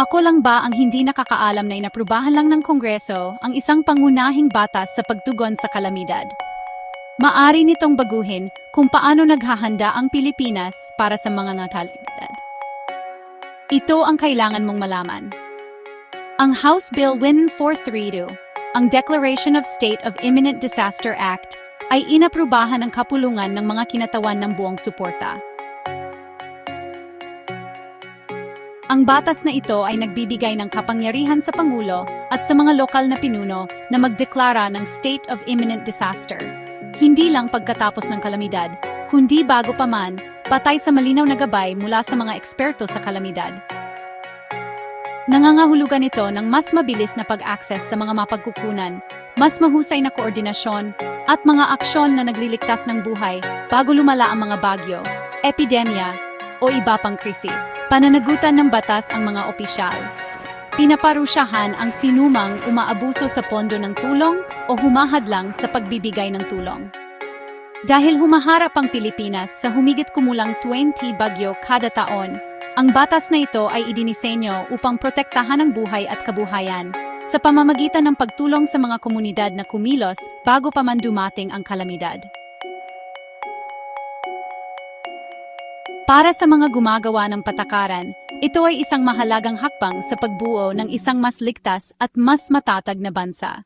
Ako lang ba ang hindi nakakaalam na inaprubahan lang ng Kongreso ang isang pangunahing batas sa pagtugon sa kalamidad? Maari nitong baguhin kung paano naghahanda ang Pilipinas para sa mga kalamidad. Ito ang kailangan mong malaman. Ang House Bill 1432, ang Declaration of State of Imminent Disaster Act, ay inaprubahan ng kapulungan ng mga kinatawan ng buong suporta. Ang batas na ito ay nagbibigay ng kapangyarihan sa Pangulo at sa mga lokal na pinuno na magdeklara ng State of Imminent Disaster. Hindi lang pagkatapos ng kalamidad, kundi bago pa man, patay sa malinaw na gabay mula sa mga eksperto sa kalamidad. Nangangahulugan ito ng mas mabilis na pag-access sa mga mapagkukunan, mas mahusay na koordinasyon, at mga aksyon na nagliligtas ng buhay bago lumala ang mga bagyo, epidemya, o iba pang krisis. Pananagutan ng batas ang mga opisyal. Pinaparusyahan ang sinumang umaabuso sa pondo ng tulong o humahadlang sa pagbibigay ng tulong. Dahil humaharap ang Pilipinas sa humigit kumulang 20 bagyo kada taon, ang batas na ito ay idinisenyo upang protektahan ang buhay at kabuhayan sa pamamagitan ng pagtulong sa mga komunidad na kumilos bago pa man dumating ang kalamidad. Para sa mga gumagawa ng patakaran, ito ay isang mahalagang hakbang sa pagbuo ng isang mas ligtas at mas matatag na bansa.